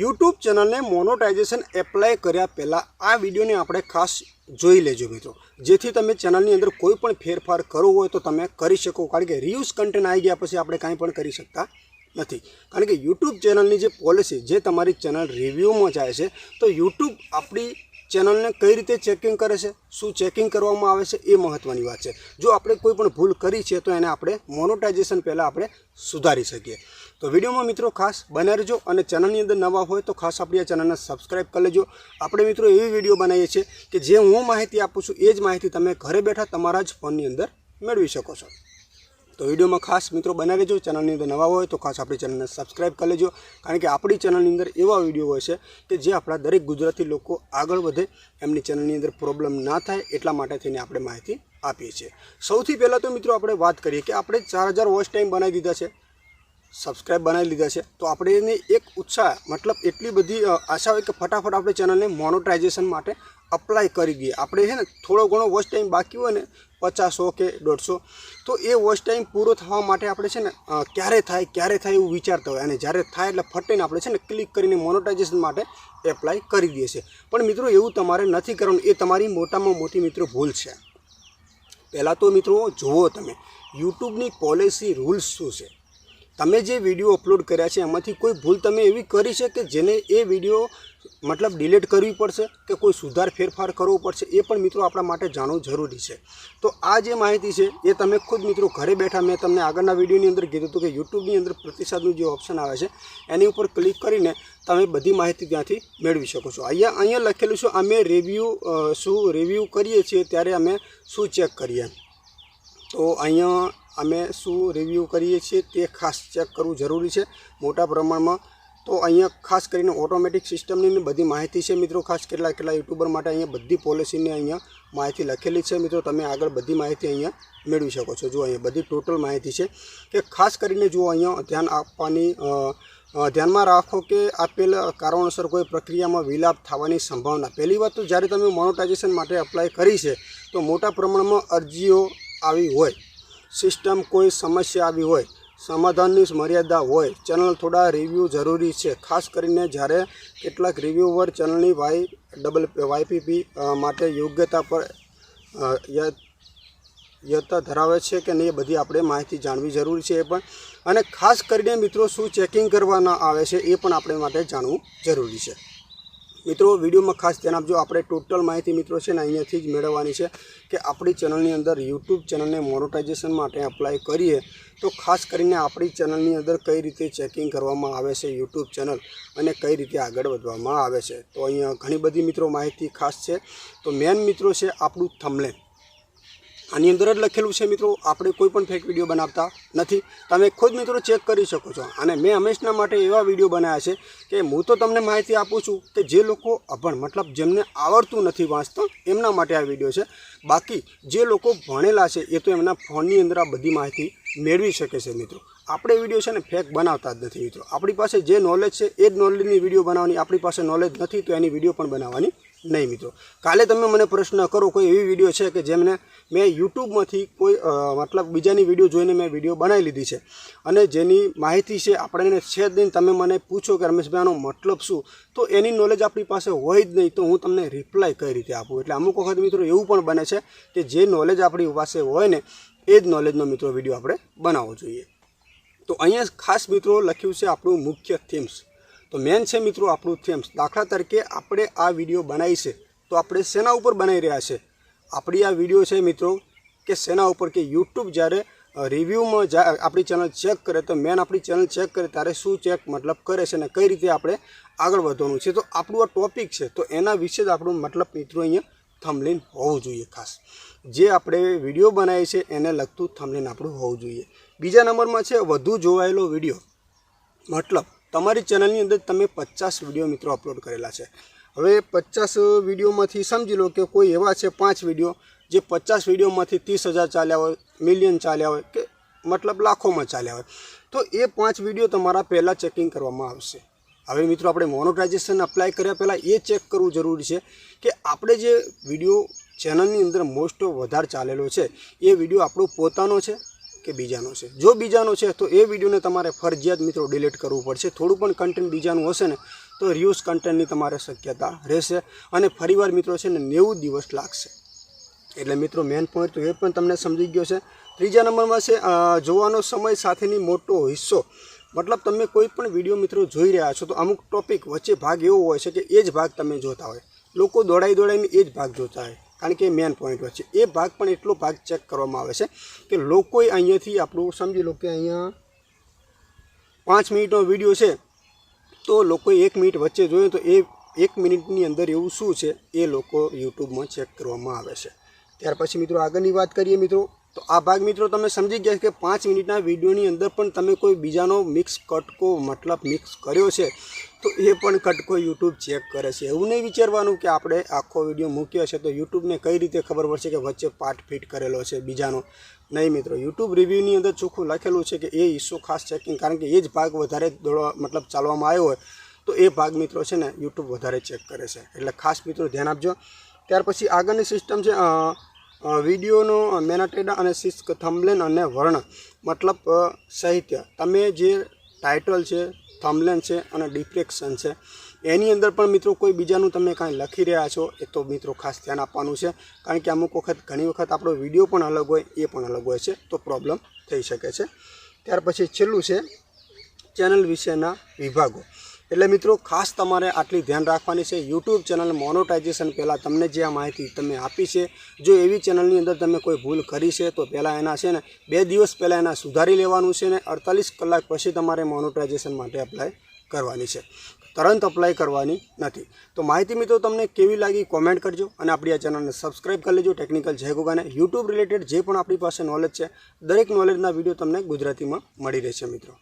YouTube ચેનલને monetisation apply કર્યા પહેલાં આ વિડીયોને આપણે ખાસ જોઈ લેજો મિત્રો. જેથી તમે ચેનલની અંદર કોઈ પણ ફેરફાર કરવો હોય તો તમે કરી શકો. કારણ કે રિયુઝ કન્ટેન્ટ આવી ગયા પછી આપણે કાંઈ પણ કરી શકતા નથી. કારણ કે યુટ્યુબ ચેનલની જે પોલિસી જે તમારી ચેનલ રિવ્યૂમાં જાય છે, તો યુટ્યુબ આપણી ચેનલને કઈ રીતે ચેકિંગ કરે છે, શું ચેકિંગ કરવામાં આવે છે, એ મહત્ત્વની વાત છે. જો આપણે કોઈ પણ ભૂલ કરી છે, તો એને આપણે મોનોટાઇઝેશન પહેલાં આપણે સુધારી શકીએ. તો વિડીયોમાં મિત્રો ખાસ બને રહેજો અને ચેનલની અંદર નવા હોય તો ખાસ આપણી આ ચેનલને સબસ્ક્રાઈબ કરી લેજો. આપણે મિત્રો એવી વીડિયો બનાવીએ છીએ કે જે હું માહિતી આપું છું, એ જ માહિતી તમે ઘરે બેઠા તમારા જ ફોનની અંદર મેળવી શકો છો. તો વિડીયોમાં ખાસ મિત્રો બનાવી જો ચેનલની અંદર નવા હોય તો ખાસ આપણી ચેનલને સબસ્ક્રાઈબ કરી લેજો. કારણ કે આપણી ચેનલની અંદર એવા વીડિયો હોય છે કે જે આપણા દરેક ગુજરાતી લોકો આગળ વધે, એમની ચેનલની અંદર પ્રોબ્લેમ ના થાય એટલા માટે થઈને આપણે માહિતી આપીએ છીએ. સૌથી પહેલાં તો મિત્રો આપણે વાત કરીએ કે આપણે ચાર હજાર વોચ ટાઈમ બનાવી દીધા છે. સબસ્ક્રાઈબ બનાવી લીધા છે. તો આપણે એને એક ઉત્સાહ, મતલબ એટલી બધી આશા હોય કે ફટાફટ આપણે ચેનલને મોનોટાઇઝેશન માટે અપ્લાય કરી દઈએ આપણે છે ને થોડો ઘણો વોચ ટાઈમ બાકી હોય ને પચાસો કે દોઢસો, તો એ વોચ ટાઈમ પૂરો થવા માટે આપણે છે ને ક્યારે થાય ક્યારે થાય એવું વિચારતા હોય. અને જ્યારે થાય એટલે ફટીને આપણે છે ને ક્લિક કરીને મોનોટાઇઝેશન માટે એપ્લાય કરી દઈએ છીએ. પણ મિત્રો, એવું તમારે નથી કરવાનું. એ તમારી મોટામાં મોટી મિત્રો ભૂલ છે. પહેલાં તો મિત્રો, જુઓ તમે યુટ્યુબની પોલિસી રૂલ્સ શું છે? તમે જે વીડિયો અપલોડ કર્યા છે, એમાંથી કોઈ ભૂલ તમે એવી કરી છે કે જેને એ વીડિયો મતલબ ડિલીટ કરવી પડશે કે કોઈ સુધાર, ફેરફાર કરવો પડશે, એ પણ મિત્રો આપણા માટે જાણવું જરૂરી છે. તો આ જે માહિતી છે, એ તમે ખુદ મિત્રો ઘરે બેઠા મેં તમને આગળના વિડીયોની અંદર કીધું હતું કે યુટ્યુબની અંદર પ્રતિસાદનું જે ઓપ્શન આવે છે, એની ઉપર ક્લિક કરીને તમે બધી માહિતી ત્યાંથી મેળવી શકો છો. અહીંયા અહીંયા લખેલું છે, અમે રિવ્યૂ શું રિવ્યૂ કરીએ છીએ, ત્યારે અમે શું ચેક કરીએ. તો અહીંયા અમે શું રિવ્યૂ કરીએ છીએ તે ખાસ ચેક કરવું જરૂરી છે. મોટા પ્રમાણમાં તો અહીંયા ખાસ કરીને ઓટોમેટિક સિસ્ટમની બધી માહિતી છે મિત્રો. ખાસ કેટલા કેટલા યુટ્યુબર માટે અહીંયા બધી પોલિસીની અહીંયા માહિતી લખેલી છે. મિત્રો, તમે આગળ બધી માહિતી અહીંયા મેળવી શકો છો. જો અહીંયા બધી ટોટલ માહિતી છે કે ખાસ કરીને જો અહીંયા ધ્યાન આપવાની ધ્યાનમાં રાખો કે આપેલ કારણોસર કોઈ પ્રક્રિયામાં વિલાપ થવાની સંભાવના. પહેલી વાત તો જ્યારે તમે મોનોટાઇઝેશન માટે અપ્લાય કરી છે, તો મોટા પ્રમાણમાં અરજીઓ આવી હોય સિસ્ટમ કોઈ સમસ્યા આવી હોય સમાધાનની મર્યાદા હોય ચેનલ થોડા રિવ્યૂ જરૂરી છે. ખાસ કરીને જ્યારે કેટલાક રિવ્યુઅર ચેનલની વાય ડબલ વાયપીપી માટે યોગ્યતા પર અ, ય- યતા ધરાવે છે કે નહીં એ બધી આપણે માહિતી જાણવી જરૂરી છે એ પણ. અને ખાસ કરીને મિત્રો શું ચેકિંગ કરવાના આવે છે એ પણ આપણે માટે જાણવું જરૂરી છે. મિત્રો, વિડીયોમાં ખાસ ધ્યાન આપજો. આપણે ટોટલ માહિતી મિત્રો છે ને અહીંયાથી જ મેળવવાની છે કે આપણી ચેનલની અંદર યુટ્યુબ ચેનલને મોનોટાઇઝેશન માટે અપ્લાય કરીએ તો ખાસ કરીને આપણી ચેનલની અંદર કઈ રીતે ચેકિંગ કરવામાં આવે છે યુટ્યુબ ચેનલ અને કઈ રીતે આગળ વધવામાં આવે છે. તો અહીંયા ઘણી બધી મિત્રો માહિતી ખાસ છે. તો મેન મિત્રો છે આપણું થમલેન આની અંદર જ લખેલું છે મિત્રો, આપણે કોઈ પણ ફેક વીડિયો બનાવતા નથી. તમે ખુદ મિત્રો ચેક કરી શકો છો. અને મેં હંમેશના માટે એવા વીડિયો બનાવ્યા છે કે હું તો તમને માહિતી આપું છું કે જે લોકો અભણ, મતલબ જેમને આવડતું નથી વાંચતા, એમના માટે આ વીડિયો છે. બાકી જે લોકો ભણેલા છે, એ તો એમના ફોનની અંદર આ બધી માહિતી મેળવી શકે છે મિત્રો. આપણે વીડિયો છે ને ફેક બનાવતા જ નથી મિત્રો. આપણી પાસે જે નોલેજ છે, એ જ નોલેજની વીડિયો બનાવવાની. આપણી પાસે નોલેજ નથી, તો એની વીડિયો પણ બનાવવાની નહીં મિત્રો. કાલે તમે મને પ્રશ્ન કરો કોઈ એવી વીડિયો છે કે જેમને મેં યુટ્યુબમાંથી કોઈ મતલબ બીજાની વીડિયો જોઈને મેં વીડિયો બનાવી લીધી છે. અને જેની માહિતી છે, આપણે છે જ નહીં તમે મને પૂછો કે રમેશભાઈ આનો મતલબ શું? તો એની નોલેજ આપણી પાસે હોય જ નહીં તો હું તમને રિપ્લાય કઈ રીતે આપું. એટલે અમુક વખત મિત્રો એવું પણ બને છે કે જે નોલેજ આપણી પાસે હોય ને, એ જ નોલેજનો મિત્રો વીડિયો આપણે બનાવવો જોઈએ. તો અહીંયા ખાસ મિત્રો લખ્યું છે આપણું મુખ્ય થીમ્સ તો મેન છે મિત્રો આપણું થેમ્સ દાખલા તરીકે આપણે આ વીડિયો બનાવી છે, તો આપણે શેના ઉપર બનાવી રહ્યા છે? આપણી આ વીડિયો છે મિત્રો કે શેના ઉપર કે યુટ્યુબ જ્યારે રિવ્યૂમાં આપણી ચેનલ ચેક કરે, તો મેન આપણી ચેનલ ચેક કરે, ત્યારે શું ચેક મતલબ કરે છે અને કઈ રીતે આપણે આગળ વધવાનું છે? તો આપણું આ ટોપિક છે, તો એના વિશે જ આપણું મતલબ મિત્રો અહીંયા થમલીન હોવું જોઈએ ખાસ. જે આપણે વીડિયો બનાવીએ છીએ એને લગતું થમલીન આપણું હોવું જોઈએ. બીજા નંબરમાં છે, વધુ જોવાયેલો વીડિયો મતલબ તમારી ચેનલની અંદર તમે પચાસ વીડિયો મિત્રો અપલોડ કરેલા છે. હવે પચાસ વિડીયોમાંથી સમજી લો કે કોઈ એવા છે પાંચ વીડિયો જે પચાસ વિડીયોમાંથી ત્રીસ હજાર ચાલ્યા હોય મિલિયન ચાલ્યા હોય કે મતલબ લાખોમાં ચાલ્યા હોય. તો એ પાંચ વીડિયો તમારા પહેલાં ચેકિંગ કરવામાં આવશે. હવે મિત્રો આપણે મોનોટાઇઝેશન અપ્લાય કર્યા પહેલાં એ ચેક કરવું જરૂરી છે કે આપણે જે વીડિયો ચેનલની અંદર મોસ્ટ વધારે ચાલેલો છે, એ વીડિયો આપણો પોતાનો છે કે બીજાનો છે. જો બીજાનો છે તો એ વિડીયોને તમારે ફરજિયાત મિત્રો ડિલીટ કરવું પડશે. થોડું પણ કન્ટેન્ટ બીજાનું હશે ને, તો રિયુઝ કન્ટેન્ટની તમારે શક્યતા રહેશે અને ફરીવાર મિત્રો છે ને, નેવું દિવસ લાગશે. એટલે મિત્રો મેન પોઈન્ટ તો એ પણ તમને સમજી ગયો છે. ત્રીજા નંબરમાં છે જોવાનો સમય સાથેની મોટો હિસ્સો. મતલબ તમે કોઈ પણ વીડિયો મિત્રો જોઈ રહ્યા છો, તો અમુક ટોપિક વચ્ચે ભાગ એવો હોય છે કે એ જ ભાગ તમે જોતા હોય. લોકો દોડાઈ દોડાઈને એ જ ભાગ જોતા હોય. કારણ કે મેન પોઈન્ટ હોય છે. એ ભાગ પણ એટલો ભાગ ચેક કરવામાં આવે છે કે લોકોએ અહીંયાથી આપણું, સમજી લો કે અહીંયા પાંચ મિનિટનો વીડિયો છે, તો લોકોએ એક મિનિટ વચ્ચે જોયું તો એ એક મિનિટની અંદર એવું શું છે એ લોકો યુટ્યુબમાં ચેક કરવામાં આવે છે. ત્યાર પછી મિત્રો આગળની વાત કરીએ મિત્રો તો આ ભાગ મિત્રો તમે સમજી ગયા કે પાંચ મિનિટના વિડીયોની અંદર પણ તમે કોઈ બીજાનો મિક્સ કટકો, મતલબ મિક્સ કર્યો છે, તો એ પણ કટકો યુટ્યુબ ચેક કરે છે. એવું નહીં વિચારવાનું કે આપણે આખો વીડિયો મૂક્યો છે તો યુટ્યુબને કઈ રીતે ખબર પડશે કે વચ્ચે પાર્ટ ફિટ કરેલો છે બીજાનો. નહીં મિત્રો, યુટ્યુબ રિવ્યૂની અંદર ચોખ્ખું લખેલું છે કે એ ઇસ્યુ ખાસ ચેકિંગ કારણ કે એ જ ભાગ વધારે દોડવા, મતલબ ચાલવામાં આવ્યો હોય, તો એ ભાગ મિત્રો છે ને યુટ્યુબ વધારે ચેક કરે છે. એટલે ખાસ મિત્રો ધ્યાન આપજો. ત્યાર પછી આગળની સિસ્ટમ છે વિડીયોનો મેનાટેડા અને સિસ્ક થમ્બલેન અને વર્ણ, મતલબ સાહિત્ય. તમે જે ટાઇટલ છે થમ્બલેન છે અને ડિપ્રેક્શન છે, એની અંદર પણ મિત્રો કોઈ બીજાનું તમે કાંઈ લખી રહ્યા છો, એ તો મિત્રો ખાસ ધ્યાન આપવાનું છે. કારણ કે અમુક વખત, ઘણી વખત આપણો વીડિયો પણ અલગ હોય, એ પણ અલગ હોય છે, તો પ્રોબ્લેમ થઈ શકે છે. ત્યાર પછી છેલ્લું છે, ચેનલ વિશેના વિભાગો. એટલે મિત્રો, ખાસ તમારે આટલી ધ્યાન રાખવાની છે. યુટ્યુબ ચેનલ મોનોટાઇઝેશન પહેલાં તમને જે આ માહિતી તમે આપી છે, જો એવી ચેનલની અંદર તમે કોઈ ભૂલ કરી છે, તો પહેલાં એના છે ને, બે દિવસ પહેલાં એના સુધારી લેવાનું છે ને, અડતાલીસ કલાક પછી તમારે મોનોટાઇઝેશન માટે અપ્લાય કરવાની છે. તરંત અપ્લાય કરવાની નથી. તો માહિતી મિત્રો, તમને કેવી લાગી કોમેન્ટ કરજો અને આપણી આ ચેનલને સબસ્ક્રાઇબ કરી લેજો. ટેકનિકલ જય ગોગાને. યુટ્યુબ રિલેટેડ જે પણ આપણી પાસે નોલેજ છે, દરેક નોલેજના વીડિયો તમને ગુજરાતીમાં મળી રહેશે મિત્રો.